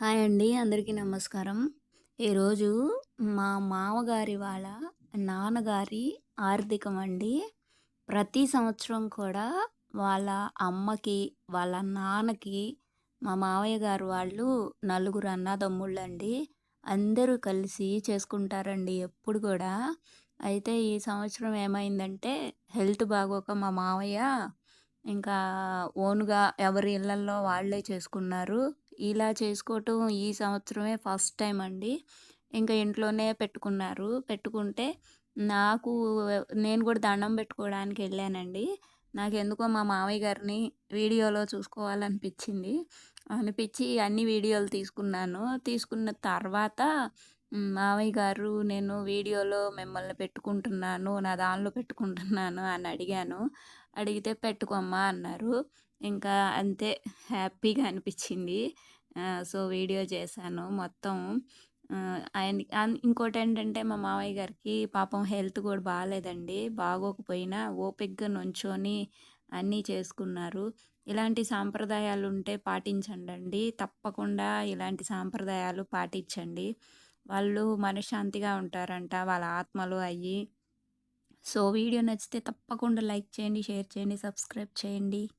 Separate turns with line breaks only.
Hi అండి అందరికీ నమస్కారం. ఈరోజు మా మామగారి వాళ్ళ నాన్నగారి ఆర్థికం అండి. ప్రతి సంవత్సరం కూడా వాళ్ళ అమ్మకి వాళ్ళ నాన్నకి మా మావయ్య గారు వాళ్ళు నలుగురు అన్నదమ్ముళ్ళు అండి అందరూ కలిసి చేసుకుంటారండి ఎప్పుడు కూడా. అయితే ఈ సంవత్సరం ఏమైందంటే హెల్త్ బాగోక మా మావయ్య ఇంకా ఓన్గా ఎవరి ఇళ్ళల్లో వాళ్ళే చేసుకున్నారు. ఇలా చేసుకోవటం ఈ సంవత్సరమే ఫస్ట్ టైం అండి. ఇంకా ఇంట్లోనే పెట్టుకున్నారు. పెట్టుకుంటే నాకు నేను కూడా దండం పెట్టుకోవడానికి వెళ్ళానండి. నాకు ఎందుకో మా మామయ్య గారిని వీడియోలో చూసుకోవాలనిపించింది. అనిపించి అన్ని వీడియోలు తీసుకున్నాను. తీసుకున్న తర్వాత మామయ్య గారు నేను వీడియోలో మిమ్మల్ని పెట్టుకుంటున్నాను నా దానిలో పెట్టుకుంటున్నాను అని అడిగాను. అడిగితే పెట్టుకోమ్మా అన్నారు. ఇంకా అంతే హ్యాపీగా అనిపించింది. సో వీడియో చేశాను మొత్తం. ఆయన ఇంకోటి ఏంటంటే మా మామయ్య గారికి పాపం హెల్త్ కూడా బాగాలేదండి. బాగోకపోయినా ఓపిక్గా నుంచొని అన్నీ చేసుకున్నారు. ఇలాంటి సాంప్రదాయాలు ఉంటే పాటించండి తప్పకుండా ఇలాంటి సాంప్రదాయాలు పాటించండి. వాళ్ళు మనశ్శాంతిగా ఉంటారంట వాళ్ళ ఆత్మలు అయ్యి. సో వీడియో నచ్చితే తప్పకుండా లైక్ చేయండి షేర్ చేయండి సబ్స్క్రైబ్ చేయండి.